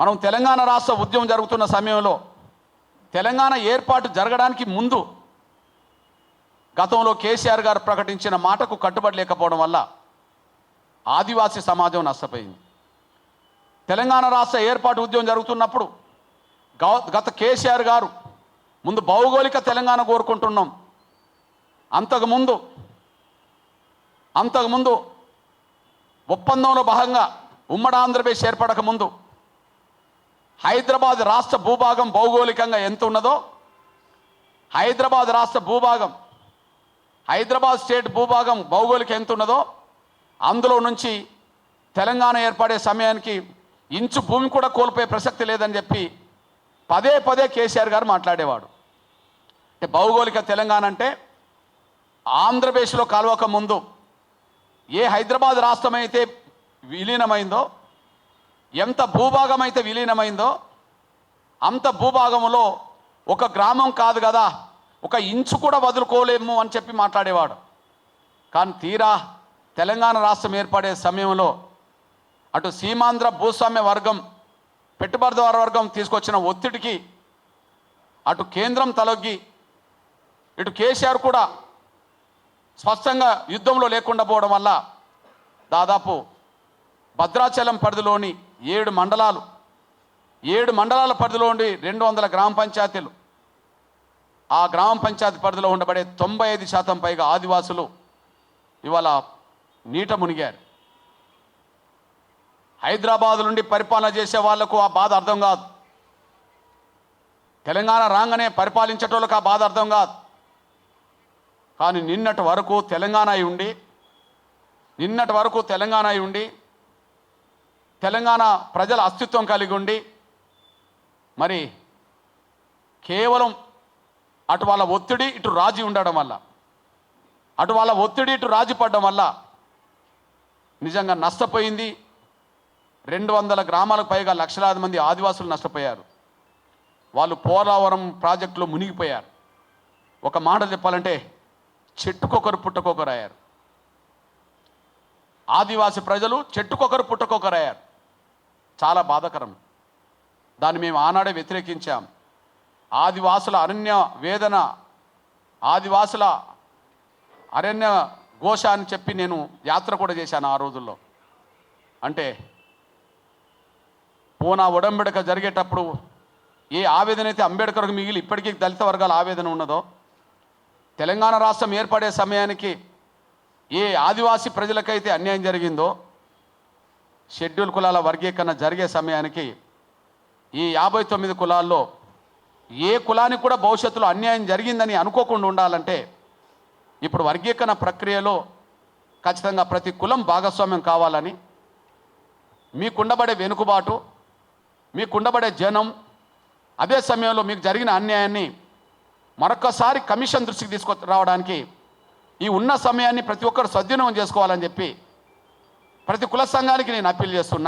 మనం తెలంగాణ రాష్ట్ర ఉద్యమం జరుగుతున్న సమయంలో తెలంగాణ ఏర్పాటు జరగడానికి ముందు గతంలో కేసీఆర్ గారు ప్రకటించిన మాటకు కట్టుబడి లేకపోవడం వల్ల ఆదివాసీ సమాజం నష్టపోయింది. తెలంగాణ రాష్ట్ర ఏర్పాటు ఉద్యమం జరుగుతున్నప్పుడు గత కేసీఆర్ గారు ముందు భౌగోళిక తెలంగాణ కోరుకుంటున్నాం. అంతకుముందు అంతకుముందు ఒప్పందంలో భాగంగా ఉమ్మడి ఆంధ్రప్రదేశ్ ఏర్పడక ముందు హైదరాబాద్ రాష్ట్ర భూభాగం భౌగోళికంగా ఎంత ఉన్నదో? హైదరాబాద్ రాష్ట్ర భూభాగం హైదరాబాద్ స్టేట్ భూభాగం భౌగోళిక ఎంత ఉన్నదో అందులో నుంచి తెలంగాణ ఏర్పడే సమయానికి ఇంచు భూమి కూడా కోల్పోయే ప్రసక్తి లేదని చెప్పి పదే పదే కేసీఆర్ గారు మాట్లాడేవాడు. అంటే భౌగోళిక తెలంగాణ అంటే ఆంధ్రప్రదేశ్లో కలవక ముందు ఏ హైదరాబాద్ రాష్ట్రం అయితే విలీనమైందో ఎంత భూభాగం అయితే విలీనమైందో అంత భూభాగంలో ఒక గ్రామం కాదు కదా. ఒక ఇంచు కూడా వదులుకోలేము అని చెప్పి మాట్లాడేవాడు. కానీ తీరా తెలంగాణ రాష్ట్రం ఏర్పడే సమయంలో అటు సీమాంధ్ర భూస్వామ్య వర్గం పెట్టుబడిదారు వర్గం తీసుకొచ్చిన ఒత్తిడికి అటు కేంద్రం తలొగ్గి ఇటు కేసీఆర్ కూడా స్పష్టంగా యుద్ధంలో లేకుండా పోవడం వల్ల దాదాపు భద్రాచలం పరిధిలోని ఏడు మండలాలు. ఏడు మండలాల పరిధిలో ఉండి రెండు వందల గ్రామ పంచాయతీలు. ఆ గ్రామ పంచాయతీ పరిధిలో ఉండబడే తొంభై ఐదు శాతం పైగా ఆదివాసులు ఇవాళ నీట మునిగారు. హైదరాబాద్ నుండి పరిపాలన చేసే వాళ్ళకు ఆ బాధ అర్థం కాదు. తెలంగాణ రాగానే పరిపాలించేటోళ్ళకి ఆ బాధ అర్థం కాదు. కానీ నిన్నటి వరకు తెలంగాణ అయి ఉండి నిన్నటి వరకు తెలంగాణ అయి ఉండి తెలంగాణ ప్రజల అస్తిత్వం కలిగి ఉండి మరి కేవలం అటు వాళ్ళ ఒత్తిడి ఇటు రాజీ ఉండడం వల్ల అటు వాళ్ళ ఒత్తిడి ఇటు రాజీ పడడం వల్ల నిజంగా నష్టపోయింది. రెండు వందల గ్రామాలకు పైగా లక్షలాది మంది ఆదివాసులు నష్టపోయారు. వాళ్ళు పోలవరం ప్రాజెక్టులో మునిగిపోయారు. ఒక మాట చెప్పాలంటే చెట్టుకొకరు పుట్టకొకరు అయ్యారు. ఆదివాసి ప్రజలు చెట్టుకొకరు పుట్టకొకరు అయ్యారు. చాలా బాధకరం. దాన్ని మేము ఆనాడే వ్యతిరేకించాం. ఆదివాసుల అరణ్య వేదన ఆదివాసుల అరణ్య ఘోష అని చెప్పి నేను యాత్ర కూడా చేశాను ఆ రోజుల్లో. అంటే పూనా ఒడంబడిక జరిగేటప్పుడు ఏ ఆవేదన అయితే అంబేద్కర్కు మిగిలి ఇప్పటికీ దళిత వర్గాల ఆవేదన ఉన్నదో తెలంగాణ రాష్ట్రం ఏర్పడే సమయానికి ఏ ఆదివాసీ ప్రజలకైతే అన్యాయం జరిగిందో షెడ్యూల్ కులాల వర్గీకరణ జరిగే సమయానికి ఈ యాభై తొమ్మిది కులాల్లో ఏ కులానికి కూడా భవిష్యత్తులో అన్యాయం జరిగిందని అనుకోకుండా ఉండాలంటే ఇప్పుడు వర్గీకరణ ప్రక్రియలో ఖచ్చితంగా ప్రతి కులం భాగస్వామ్యం కావాలని మీకుండబడే వెనుకబాటు మీకుండబడే జనం అదే సమయంలో మీకు జరిగిన అన్యాయాన్ని మరొకసారి కమిషన్ దృష్టికి తీసుకొ రావడానికి ఈ ఉన్న సమయాన్ని ప్రతి ఒక్కరు సద్వినియోగం చేసుకోవాలని చెప్పి ప్రతి కుల సంఘానికి నేను అప్పీల్ చేస్తున్నా.